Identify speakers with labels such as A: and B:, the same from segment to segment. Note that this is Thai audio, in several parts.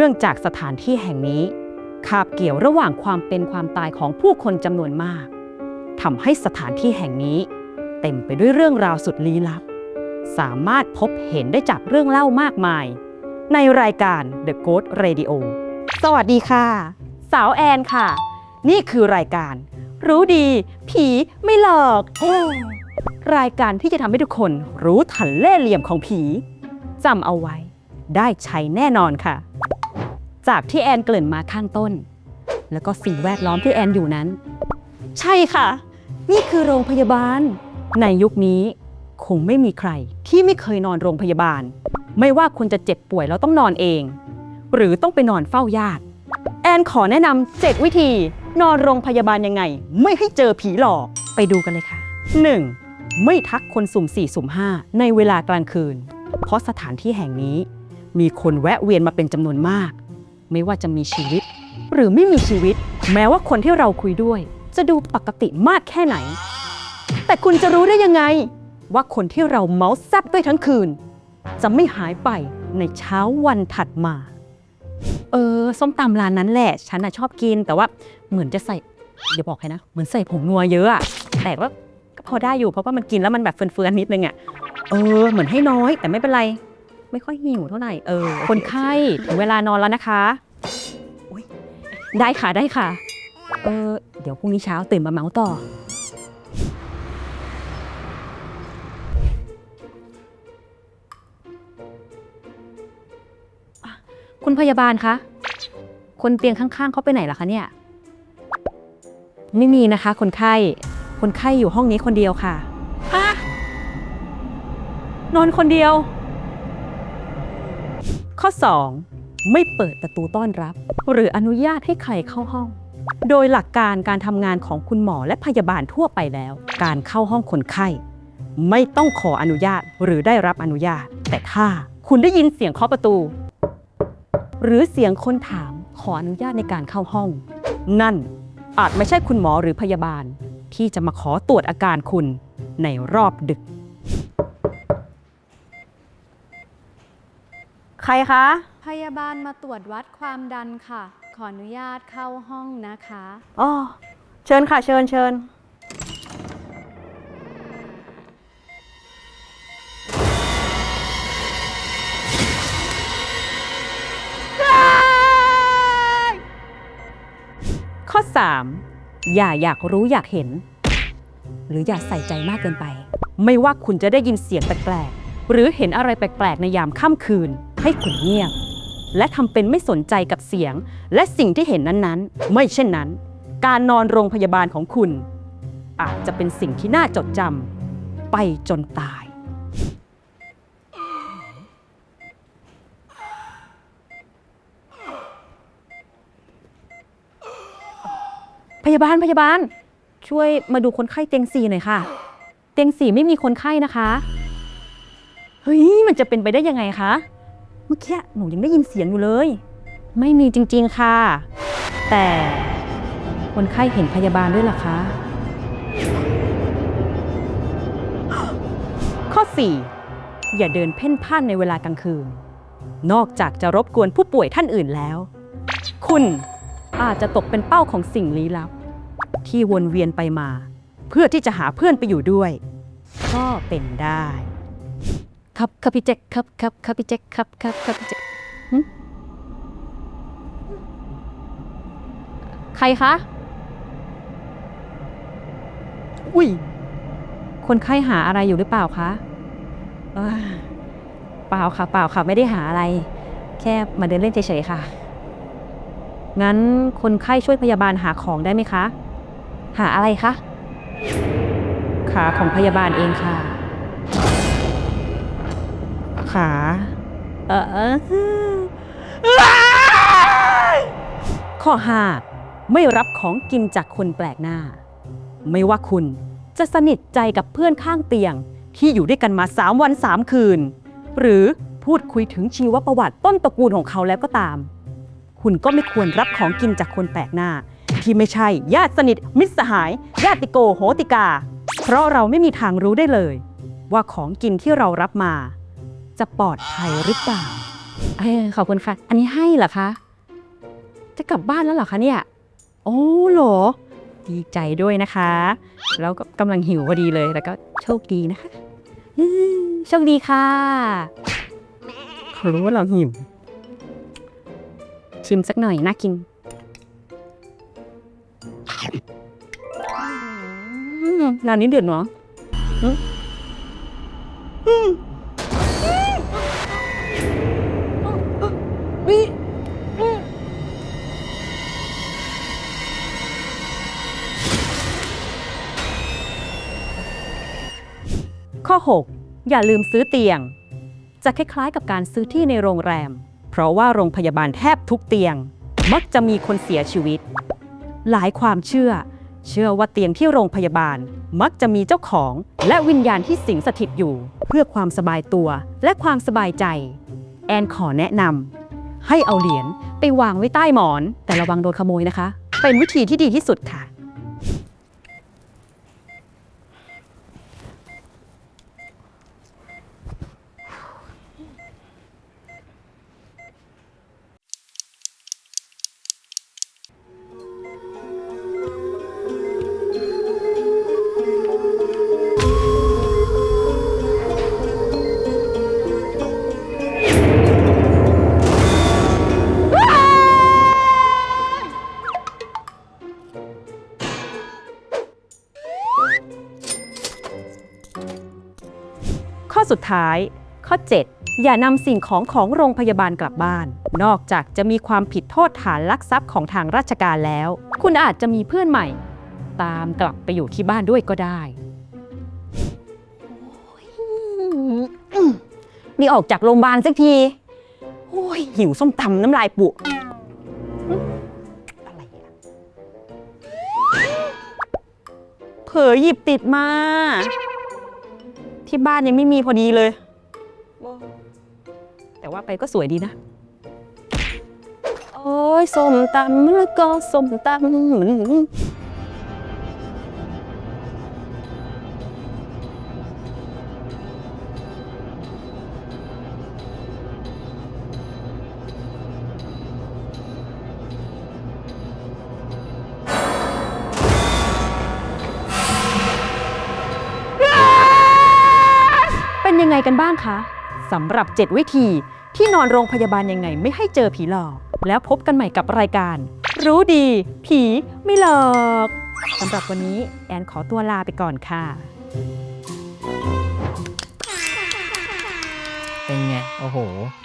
A: เนื่องจากสถานที่แห่งนี้คาบเกี่ยวระหว่างความเป็นความตายของผู้คนจำนวนมากทำให้สถานที่แห่งนี้ เต็มไปด้วยเรื่องราวสุดลี้ลับ สามารถพบเห็นได้จากเรื่องเล่ามากมาย ในรายการ The Ghost Radio สวัสดีค่ะ สาวแอนค่ะ นี่คือรายการ รู้ดี ผีไม่หลอกเฮ้รายการที่จะทำให้ทุกคนรู้ทันเล่ห์เหลี่ยมของผีจำเอาไว้ ได้ใช้แน่นอนค่ะ จากที่แอนเกริ่นมาข้างต้น แล้วก็สิ่งแวดล้อมที่แอนอยู่นั้น ใช่ค่ะ นี่คือโรงพยาบาล ในยุคนี้คงไม่มีใครที่ไม่เคยนอนโรงพยาบาล ไม่ว่าคุณจะเจ็บป่วยแล้วต้องนอนเอง หรือต้องไปนอนเฝ้าญาติ แอนขอแนะนำ7วิธี นอนโรงพยาบาลยังไง ไม่ให้เจอผีหลอกไปดูกันเลยค่ะ 1. ไม่ทักคนสุ่ม4สุ่ม5ในเวลากลางคืน เพราะสถานที่แห่งนี้มีคนแวะเวียนมาเป็นจำนวนมาก ไม่ว่าจะมีชีวิต หรือไม่มีชีวิต แม้ว่าคนที่เราคุยด้วย จะดูปกติมากแค่ไหน แต่คุณจะรู้ได้ยังไง ว่าคนที่เราเมาส์แซบด้วยทั้งคืน จะไม่หายไปในเช้าวันถัดมา เออ ส้มตำร้านนั้นแหละ ฉันน่ะชอบกิน แต่ว่าเหมือนจะใส่ เดี๋ยวบอกให้นะ เหมือนใส่ผงนัวเยอะอะแต่ว่าก็พอได้อยู่เพราะว่ามันกินแล้วมันแบบเฟื่อนๆนิดนึงอะเออ เหมือนให้น้อยแต่ไม่เป็นไร ไม่ค่อยหิวเท่าไหร่เออคนไข้ถึงเวลานอนแล้วนะคะอุ๊ยได้ค่ะได้ค่ะ เออเดี๋ยวพรุ่งนี้เช้าตื่นมาเมาส์ต่อ คุณพยาบาลคะ คนเตียงข้างๆเขาไปไหนล่ะคะเนี่ย ไม่มีนะคะ คนไข้ คนไข้อยู่ห้องนี้คนเดียวค่ะอะนอนคนเดียว ข้อ 2. ไม่เปิดประตูต้อนรับ หรืออนุญาตให้ใครเข้าห้อง โดยหลักการการทำงานของคุณหมอและพยาบาลทั่วไปแล้ว การเข้าห้องคนไข้ ไม่ต้องขออนุญาตหรือได้รับอนุญาต แต่ถ้าคุณได้ยินเสียงเคาะประตู หรือเสียงคนถามขออนุญาตในการเข้าห้อง นั่นอาจไม่ใช่คุณหมอหรือพยาบาล ที่จะมาขอตรวจอาการคุณในรอบดึก ใครคะ
B: พยาบาลมาตรวจวัดความดันค่ะ ขออนุญาตเข้าห้องนะคะ
A: อ๋อ เชิญค่ะ เชิญเชิญ ข้อ 3. อย่าอยากรู้อยากเห็น หรืออย่าใส่ใจมากเกินไป ไม่ว่าคุณจะได้ยินเสียงแปลกๆ หรือเห็นอะไรแปลกๆ ในยามค่ำคืน ให้คุณเงียบ และทำเป็นไม่สนใจกับเสียง และสิ่งที่เห็นนั้นๆ ไม่เช่นนั้น การนอนโรงพยาบาลของคุณ อาจจะเป็นสิ่งที่น่าจดจำไปจนตาย พยาบาลพยาบาล ช่วยมาดูคนไข้เตียงสี่หน่อยค่ะ เตียงสี่ไม่มีคนไข้นะคะ เฮ้ย มันจะเป็นไปได้ยังไงคะ เมื่อกี้หนูยังได้ยินเสียงอยู่เลย ไม่มีจริงๆค่ะ แต่คนไข้เห็นพยาบาลด้วยเหรอคะ ข้อ 4 อย่าเดินเพ่นพ่านในเวลากลางคืน นอกจากจะรบกวนผู้ป่วยท่านอื่นแล้ว คุณอาจจะตกเป็นเป้าของสิ่งลี้ลับ ที่วนเวียนไปมา เพื่อที่จะหาเพื่อนไปอยู่ด้วย ก็เป็นได้ ครับครับพี่แจ็คครับครับครับพี่แจ็คครับครับครับพี่แจ็คหึใครคะ อุ้ย คนไข้หาอะไรอยู่หรือเปล่าคะเอ้ยเปล่าค่ะ เปล่าค่ะ ไม่ได้หาอะไร แค่มาเดินเล่นเฉยๆค่ะ งั้นคนไข้ช่วยพยาบาลหาของได้ไหมคะ หาอะไรคะ ขาของพยาบาลเองค่ะ ขา เออข้อ 5 ไม่รับของกินจากคนแปลกหน้า ไม่ว่าคุณจะสนิทใจกับเพื่อนข้างเตียง ที่อยู่ด้วยกันมา 3 วัน 3 คืน หรือพูดคุยถึงชีวประวัติต้นตระกูลของเขาแล้วก็ตาม คุณก็ไม่ควรรับของกินจากคนแปลกหน้า ที่ไม่ใช่ญาติสนิทมิตรสหาย ญาติโกโหติกา เพราะเราไม่มีทางรู้ได้เลย ว่าของกินที่เรารับมา จะปลอดภัยหรือเปล่าเอ้ยขอบคุณค่ะ อันนี้ให้เหรอคะ จะกลับบ้านแล้วเหรอคะเนี่ย โอ้เหรอดีใจด้วยนะคะ แล้วก็กำลังหิวพอดีเลย แล้วก็โชคดีนะคะอืมโชคดีค่ะเขารู้ว่าเราหิว ชิมสักหน่อยน่ากินอืมร้านนี้เดือดเนาะอืม ข้อ 6 อย่าลืมซื้อเตียง จะคล้ายๆกับการซื้อที่ในโรงแรม เพราะว่าโรงพยาบาลแทบทุกเตียง มักจะมีคนเสียชีวิต หลายความเชื่อ เชื่อว่าเตียงที่โรงพยาบาล มักจะมีเจ้าของ และวิญญาณที่สิงสถิตอยู่ เพื่อความสบายตัวและความสบายใจ แอนขอแนะนำให้เอาเหรียญไปวางไว้ใต้หมอน แต่ระวังโดนขโมยนะคะ เป็นวิธีที่ดีที่สุดค่ะ ท้าย ข้อ 7 อย่านำสิ่งของของโรงพยาบาลกลับบ้าน นอกจากจะมีความผิดโทษฐานลักทรัพย์ของทางราชการแล้ว คุณอาจจะมีเพื่อนใหม่ ตามกลับไปอยู่ที่บ้านด้วยก็ได้ นี่ออกจากโรงพยาบาลสักที โอ้ย หิวส้มตำน้ำลายปุอะไรอะเผลอหยิบติดมา ที่บ้านยังไม่มีพอดีเลย แต่ว่าไปก็สวยดีนะ โอ้ยส้มตำแล้วก็ส้มตำ กันบ้างคะสำหรับ 7 วิธีที่นอนโรงพยาบาลยังไงไม่ให้เจอผีหลอก แล้วพบกันใหม่กับรายการ รู้ดี ผีไม่หลอกสำหรับวันนี้แอนขอตัวลาไปก่อนค่ะ
C: เป็นไง โอ้โห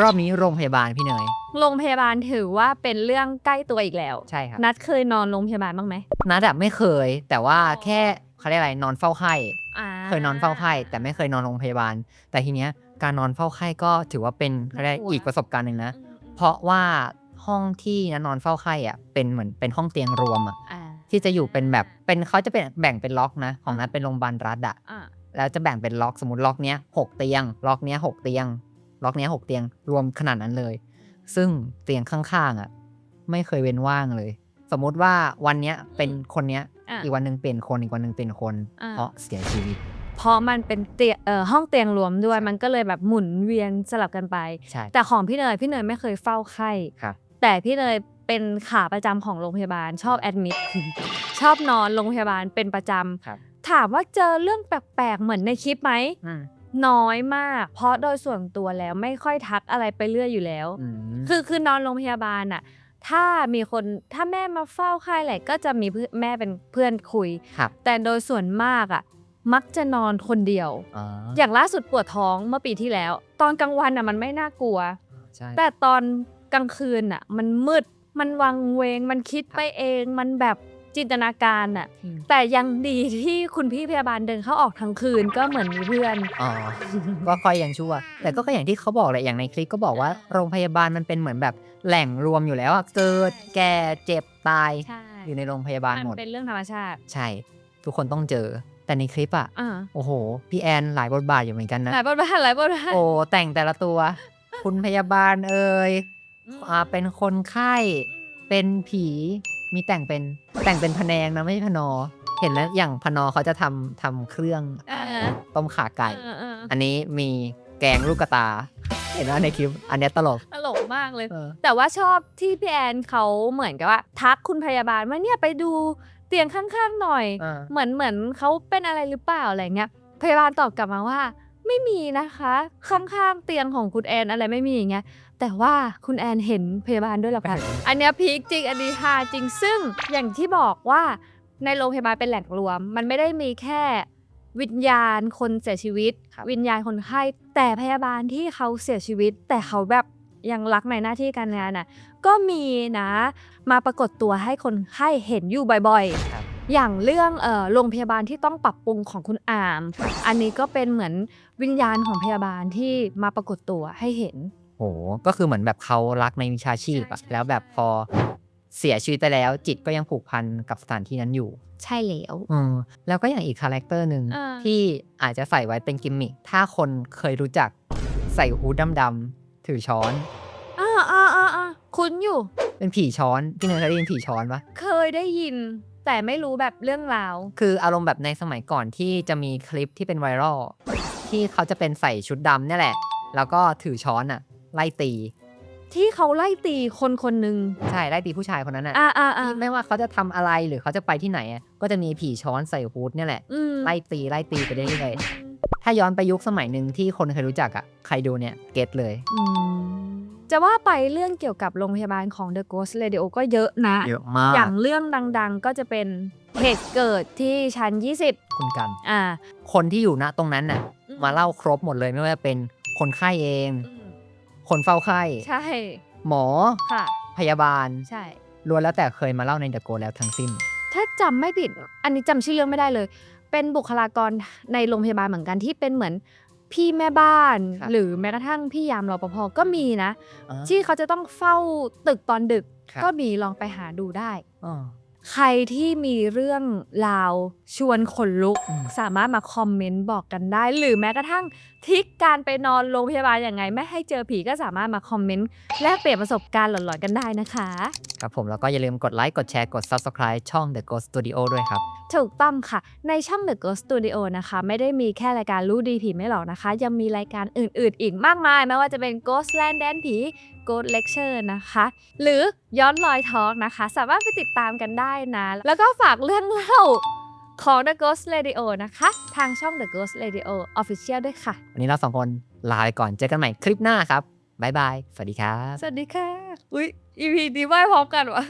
C: รอบนี้โรงพยาบาลพี่เนย
B: โรงพยาบาลถือว่าเป็นเรื่องใกล้ตัวอีกแล้ว
C: ใช่ครับ
B: นัดเคยนอนโรงพยาบาลบ้างไหม
C: นัดอะไม่เคย แต่ว่าแค่เขาเรียกอะไรนอนเฝ้าไข้
B: อ่า
C: เคยนอนเฝ้าไข้แต่ไม่เคยนอนโรงพยาบาล แต่ทีเนี้ยการนอนเฝ้าไข้ก็ถือว่าเป็นเขาเรียกอีกประสบการณ์หนึ่งนะ เพราะว่าห้องที่นัดนอนเฝ้าไข้อะเป็นเหมือนเป็นห้องเตียงรวมอะ
B: อ่า
C: ที่จะอยู่เป็นแบบเป็นเขาจะเป็นแบ่งเป็นล็อกนะ ของนัดเป็นโรงพยาบาลรัฐอะ
B: อ่า
C: แล้วจะแบ่งเป็นล็อกสมมติล็อกเนี้ยหกเตียง ล็อกเนี้ยหกเตียง ล็อกเนี้ยหกเตียงรวมขนาดนั้นเลย ซึ่งเตียงข้างๆอะไม่เคยเว้นว่างเลย สมมุติว่าวันเนี้ยเป็นคนเนี้ย
B: อะ
C: อีกวันหนึ่งเปลี่ยนคนอีกวันหนึ่งเปลี่ยนคน
B: อ่า
C: เพราะเสียชีวิต
B: เพราะมันเป็นเตียงเอ่อห้องเตียงรวมด้วย มันก็เลยแบบหมุนเวียนสลับกันไป
C: ใช่
B: แต่ของพี่เนยพี่เนยไม่เคยเฝ้าไข้
C: ครับ
B: แต่พี่เนยเป็นขาประจำของโรงพยาบาลชอบแอดมิด ชอบนอนโรงพยาบาลเป็นประจ
C: ครับำ
B: ถามว่าเจอเรื่องแปลกๆเหมือนในคลิปไหม
C: อืม
B: น้อยมาก เพราะโดยส่วนตัวแล้วไม่ค่อยทักอะไรไปเรื่อยอยู่แล้ว
C: อืม
B: คือคือนอนโรงพยาบาลอะถ้ามีคนถ้าแม่มาเฝ้าไข้อะไรก็จะมีเพื่อนแม่เป็นเพื่อนคุย
C: ครับ
B: แต่โดยส่วนมากอะ มักจะนอนคนเดียว
C: อ๋อ
B: อย่างล่าสุดปวดท้องเมื่อปีที่แล้ว ตอนกลางวันอะมันไม่น่ากลัว
C: ใช่
B: แต่ตอนกลางคืนอะมันมืด มันวังเวง มันคิดไปเอง มันแบบจินตนาการอะ
C: อืม
B: แต่ยังดีที่คุณพี่พยาบาลเดินเข้าออกทั้งคืนก็เหมือนมีเพื่อน
C: อ๋อ ก็ค่อยยังชั่ว แต่ก็อย่างที่เขาบอกแหละ อย่างในคลิปก็บอกว่าโรงพยาบาลมันเป็นเหมือนแบบแหล่งรวมอยู่แล้วอะเกิด แก่ เจ็บ ตาย
B: ใช่
C: อยู่ในโรงพยาบาลหม
B: มั
C: ด
B: นเป็นเรื่องธรรมชาติ
C: ใช่ ทุกคนต้องเจอ แต่ในคลิปอะ
B: อ่า
C: โอ้โห พี่แอนหลายบทบาทอยู่เหมือนกันนะ
B: หลายบทบาทหลายบทบาท
C: โอ้แต่งแต่ละตัว คุณพยาบาลเอ่ยอ่าเป็นคนไข้ เป็นผีมีแต่งเป็นแต่งเป็นพะแนงนะไม่ใช่พะนอ เห็นแล้วอย่างพะนอเขาจะทำทำเครื่อง
B: เออ
C: ต้มขาไก่
B: เออเออ
C: อันนี้มีแกงลูกกระตา เห็นว่าในคลิป อันเนี้ยตลก
B: ตลกมากเลย
C: เออ
B: แต่ว่าชอบที่พี่แอนเขาเหมือนกับว่า ทักคุณพยาบาลว่าเนี่ยไปดู เตียงข้างๆหน่อย
C: อ่า
B: เหมือนเหมือนเขาเป็นอะไรหรือเปล่าอะไรเงี้ยพยาบาลตอบกลับมาว่า ไม่มีนะคะ ข้างๆเตียงของคุณแอนอะไรไม่มีอย่างเงี้ยแต่ว่าคุณแอนเห็นพยาบาลด้วยเหรอคะอันเนี้ยพีคจริงอันนี้ฮาจริงซึ่งอย่างที่บอกว่าในโรงพยาบาลเป็นแหล่งรวม มันไม่ได้มีแค่วิญญาณคนเสียชีวิต วิญญาณคนไข้แต่พยาบาลที่เขาเสียชีวิต แต่เขาแบบยังรักในหน้าที่การงานน่ะ ก็มีนะ มาปรากฏตัวให้คนไข้เห็นอยู่บ่อยๆ
C: ครับ
B: อย่างเรื่องเอ่อโรงพยาบาลที่ต้องปรับปรุงของคุณอาม อันนี้ก็เป็นเหมือนวิญญาณของพยาบาลที่มาปรากฏตัวให้เห็น
C: โห ก็คือเหมือนแบบเขารักในวิชาชีพอะ
B: ใช่ใช่
C: แล้วแบบพอเสียชีวิตไปแล้ว จิตก็ยังผูกพันกับสถานที่นั้นอยู่
B: ใช่แล้ว
C: อืมแล้วก็อย่างอีกคาแรคเตอร์หนึ่ง
B: อ่า
C: ที่อาจจะใส่ไว้เป็นกิมมิคถ้าคนเคยรู้จักใส่ฮูดดำๆถือช้อน
B: อ่าอ่าอ่าอ่า คุ้นอยู่
C: เป็นผีช้อนพี่เนยเคยได้ยินผีช้อนปะ
B: เคยได้ยิน แต่ไม่รู้แบบเรื่องราว
C: คืออารมณ์แบบในสมัยก่อนที่จะมีคลิปที่เป็นไวรัลที่เขาจะเป็นใส่ชุดดำเนี่ยแหละ แล้วก็ถือช้อนอะไล่ตี
B: ที่เขาไล่ตีคนคนหนึ่ง
C: ใช่ไล่ตีผู้ชายคนนั้นอะ
B: อ่าอ่าอ่า
C: ที่ไม่ว่าเขาจะทำอะไรหรือเขาจะไปที่ไหนอะก็จะมีผีช้อนใส่ฮูดเนี่ยแหละ
B: อืม
C: ไล่ตีไล่ตีไปเรื่อยๆถ้าย้อนไปยุคสมัยหนึ่งที่คนเคยรู้จักอะใครดูเนี่ยเก็ตเลย
B: อืม จะว่าไปเรื่องเกี่ยวกับโรงพยาบาลของ The Ghost Radio ก็เยอะนะ
C: เยอะมาก
B: อย่างเรื่องดังๆ ก็จะเป็นเหตุเกิดที่ชั้น 20
C: คุณกัน
B: อ่า
C: คนที่อยู่ณตรงนั้นน่ะ
B: อืม
C: มาเล่าครบหมดเลยไม่ว่าจะเป็นคนไข้เอง คนเฝ้าไข้
B: ใช่
C: หมอ
B: ค่ะ
C: พยาบาล
B: ใช่
C: ล้วนแล้วแต่เคยมาเล่าในเดอะโกแล้วทั้งสิ้น
B: ถ้าจำไม่ผิด อันนี้จำชื่อเรื่องไม่ได้เลย เป็นบุคลากรในโรงพยาบาลเหมือนกันที่เป็นเหมือน พี่แม่บ้าน
C: ครับ
B: หรือแม้กระทั่งพี่ยามรปภก็มีนะ
C: อ่า
B: ที่เขาจะต้องเฝ้าตึกตอนดึก
C: ครับ
B: ก็มีลองไปหาดูได้
C: อ๋อ
B: ใครที่มีเรื่องราวชวนขนลุก
C: อืม
B: สามารถมาคอมเมนต์บอกกันได้ หรือแม้กระทั่งทริกการไปนอนโรงพยาบาลอย่างไง ไม่ให้เจอผีก็สามารถมาคอมเมนต์แลกเปลี่ยนประสบการณ์หลอนๆกันได้นะคะ
C: ครับผมแล้วก็อย่าลืมกดไลค์กดแชร์กด Subscribe ช่อง The Ghost Studio ด้วยครับ
B: ถูกต้องค่ะ ในช่อง The Ghost Studio นะคะ ไม่ได้มีแค่รายการรู้ดีผีไม่หลอกนะคะ ยังมีรายการอื่นๆ อีกมากมาย ไม่ว่าจะเป็น Ghost Land แดนผี Good Lecture นะคะ หรือย้อนลอยทอล์กนะคะ สามารถไปติดตามกันได้นะ แล้วก็ฝากเรื่องเล่าของ The Ghost Radio นะคะ ทางช่อง The Ghost Radio Official ด้วยค่ะ
C: วันนี้เราสองคนลาไปก่อนเจอกันใหม่คลิปหน้าครับบายบาย สวัสดีครับ
B: สวัสดีค่ะ อุ๊ย EP ดีไหวพร้อมกันวะ